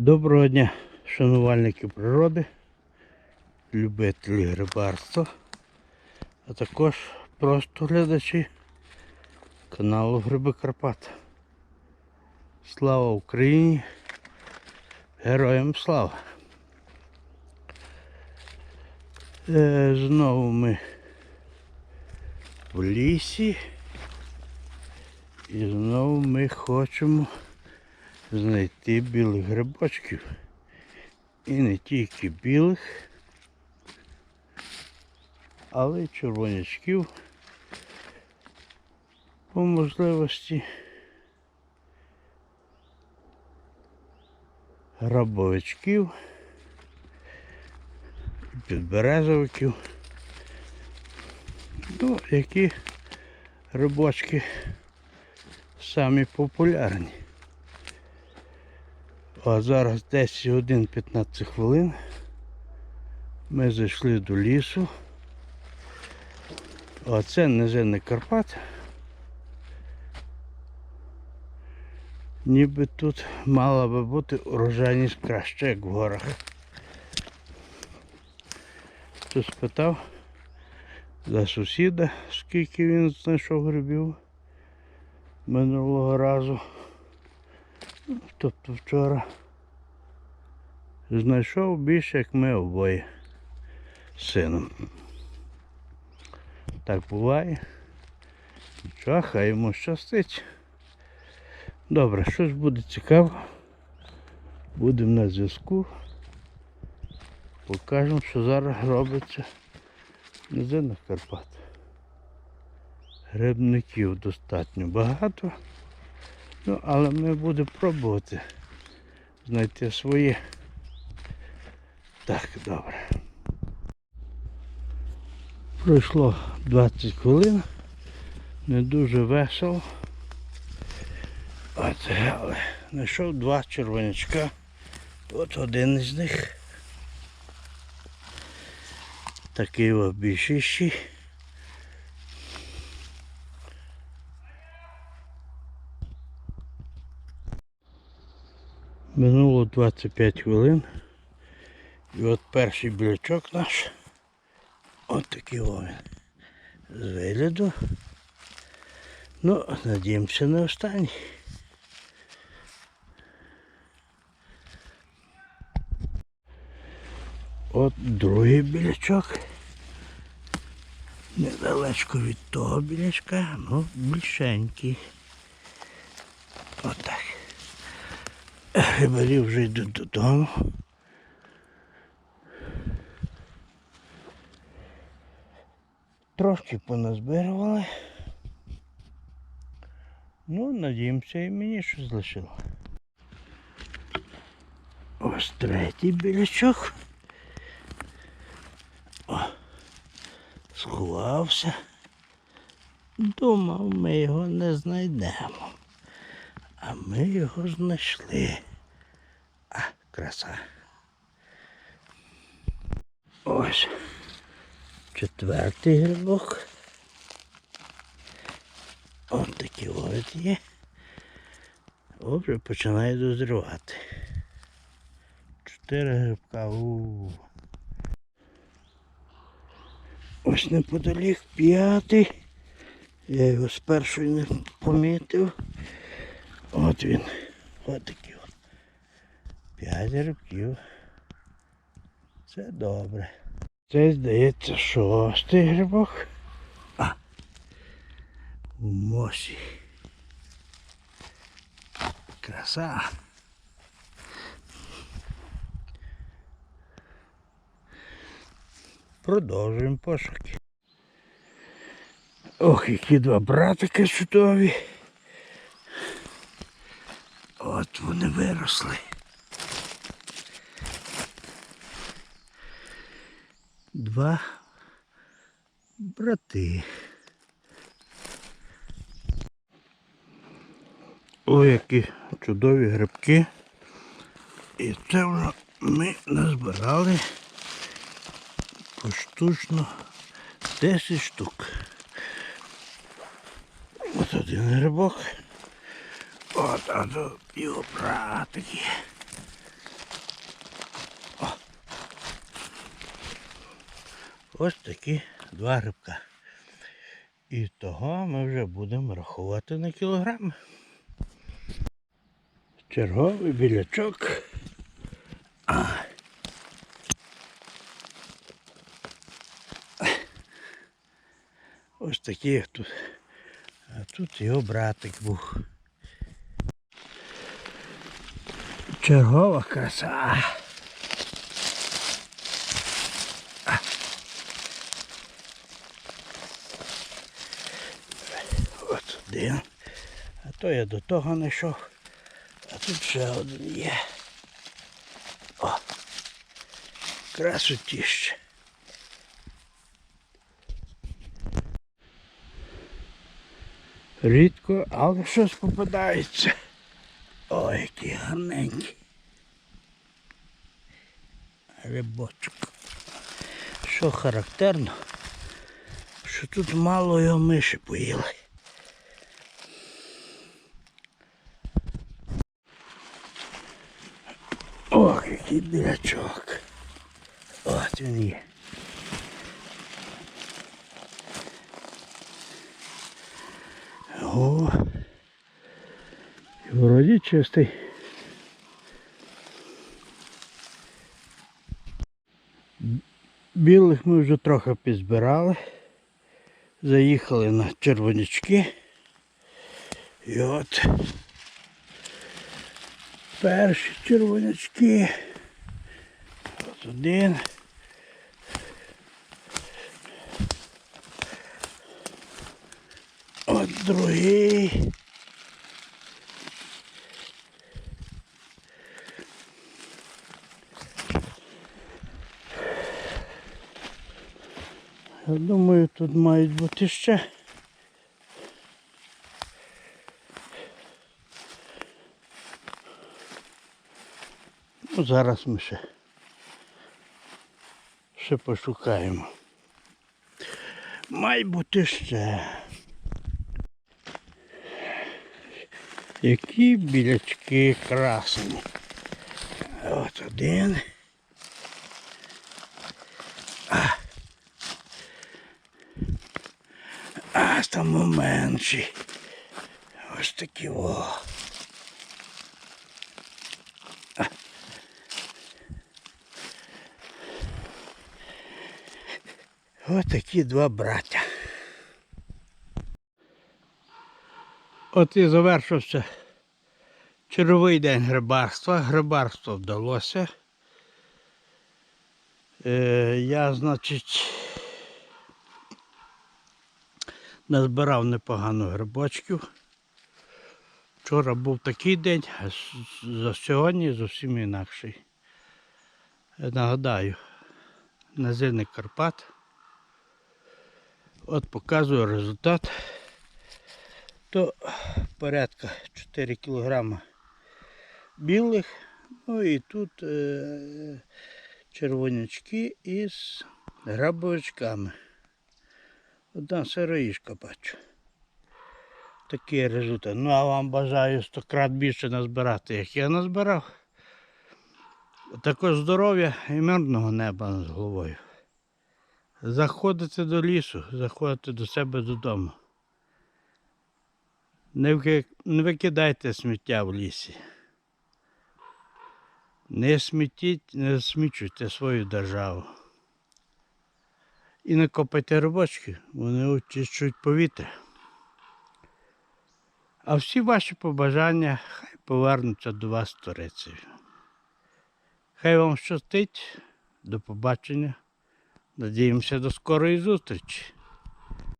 Доброго дня, шанувальники природи, любителі рибарства, а також просто глядачі каналу Гриби Карпат. Слава Україні! Героям слава! Е, знову ми в лісі і знову ми хочемо знайти білих грибочків. І не тільки білих, але й червонячків по можливості. Грабовичків, підберезовиків. Ну, які рибочки самі популярні. А зараз 10 годин 15 хвилин. Ми зайшли до лісу. А це Карпат. Ніби тут мала би бути урожайність краще, як в горах. Хто спитав за сусіда, скільки він знайшов грибів минулого разу. Тобто вчора знайшов більше, як ми обоє з сином. Так буває. Нічого, хай йому щастить. Добре, щось буде цікаво. Будемо на зв'язку. Покажемо, що зараз робиться на Карпат. Грибників достатньо багато. Ну, але ми будемо пробувати знайти своє. Так, добре. Пройшло 20 хвилин. Не дуже весело. От, але знайшов два червонячка. От один із них. Такий о більшіший. Минуло 25 хвилин. І от перший білячок наш. От такий він. З вигляду. Ну, надіємося не останній. От другий білячок. Недалечко від того білячка, ну більшенький. Отак. Рибарі вже йдуть додому. Трошки поназбирували. Ну, надіємося, і мені щось лишило. Ось третій білячок. О, сховався. Думав, ми його не знайдемо. А ми його знайшли. А, краса. Ось. Четвертий грибок. Ось такі ось є. О, починає дозрівати. Чотири грибка. У. Ось неподалік п'ятий. Я його спершу не помітив. От він. От такий от. П'ять грибків. Це добре. Це здається шостий грибок. А. У мосі. Краса. Продовжуємо пошуки. Ох, які два братики чудові. От вони виросли. Два брати. Ой, які чудові грибки. І це вже ми назбирали поштучно 10 штук. От один грибок. От, а то його братики. Ось такі два грибка. І того ми вже будемо рахувати на кілограми. Черговий білячок. Ось такий як тут. А тут його братик був. Чергова краса. От один. А то я до того не йшов. А тут ще один є. О! Красотіще. Рідко, але щось попадається. Ой, який гарненький. Рибочок. Що характерно, що тут мало його миші поїли. Ох, який білячок. От він є. О, вроді чистий. Білих ми вже трохи підзбирали. Заїхали на червонячки. І от перші червонячки. Один. От другий. Я думаю, тут мають бути ще. Ну, зараз ми ще, ще пошукаємо. Має бути ще. Які білячки красні. От один. А там менші. Ось такі о. Ось такі два браття. От і завершився черговий день грибарства. Грибарство вдалося. Е, я, значить, назбирав непогано грибочків. Вчора був такий день, а за сьогодні зовсім інакший. Нагадаю, називник Карпат. От показую результат. То порядка 4 кілограма білих. Ну і тут е, червонячки із грабовичками. Одна сироїшка бачу. Такий результат. Ну а вам бажаю 100 крат більше назбирати, як я назбирав. Також здоров'я і мирного неба над головою. Заходите до лісу, заходите до себе додому. Не, викидайте сміття в лісі. Не смітіть, не засмічуйте свою державу. І не копайте робочки, вони очищують повітря. А всі ваші побажання хай повернуться до вас сторицею. Хай вам щастить. До побачення. Надіємося до скорої зустрічі.